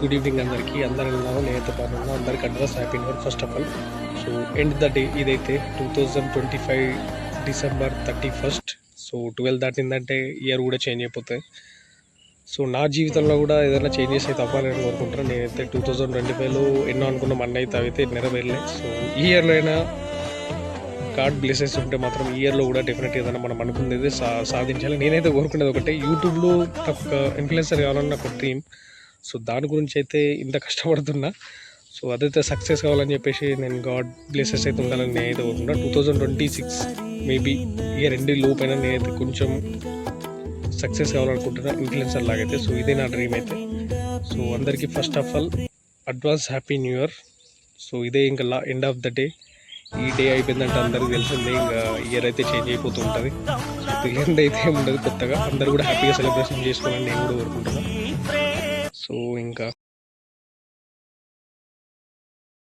Good evening అందరికీ. అందరు ఉన్నాము. నేనైతే బాగున్నాను అందరికి address happy new year first of all so end the day ఇదైతే two thousand twenty five December thirty first so twelve దాటిందంటే year కూడా చేంజ్ అయిపోతాయి. సో నా జీవితంలో కూడా ఏదైనా చేంజెస్ అయితే అవ్వాలని కోరుకుంటున్నాను నేనైతే టూ థౌజండ్ ట్వంటీ ఫైవ్లో ఎన్నో అనుకున్న. మన అయితే అయితే నెరవేరలే. సో ఈ ఇయర్లో అయినా గాడ్ బ్లెసెస్ ఉంటే మాత్రం ఈ ఇయర్లో కూడా డెఫినెట్ ఏదైనా మనం అనుకునేది సా సాధించాలి. నేనైతే కోరుకునేది ఒకటే. యూట్యూబ్లో ఒక ఇన్ఫ్లుయెన్సర్ కావాలన్న ఒక డ్రీమ్ సో దాని గురించి అయితే ఇంత కష్టపడుతున్నా. సో అదైతే సక్సెస్ కావాలని చెప్పేసి నేను గాడ్ ప్లేసెస్ అయితే ఉండాలని నేనైతే కోరుకుంటున్నా. Two thousand twenty six maybe year ఎండి లోపైన నేనైతే కొంచెం సక్సెస్ కావాలనుకుంటున్నా ఇన్ఫ్లుయెన్సర్ లాగైతే. సో ఇదే నా డ్రీమ్ అయితే. సో అందరికీ first of all advance happy new year so ఇదే ఇంకా లా ఎండ్ ఆఫ్ ద డే ఈ డే అయిపోయిందంటే అందరికీ తెలిసిందే ఇంకా ఇయర్ అయితే చేంజ్ అయిపోతూ ఉంటుంది. సో తెలియనిది అయితే ఏమి ఉండదు కొత్తగా. అందరు కూడా హ్యాపీగా సెలబ్రేషన్ చేసుకోవాలని నేను కూడా కోరుకుంటున్నాను సో ఇంకా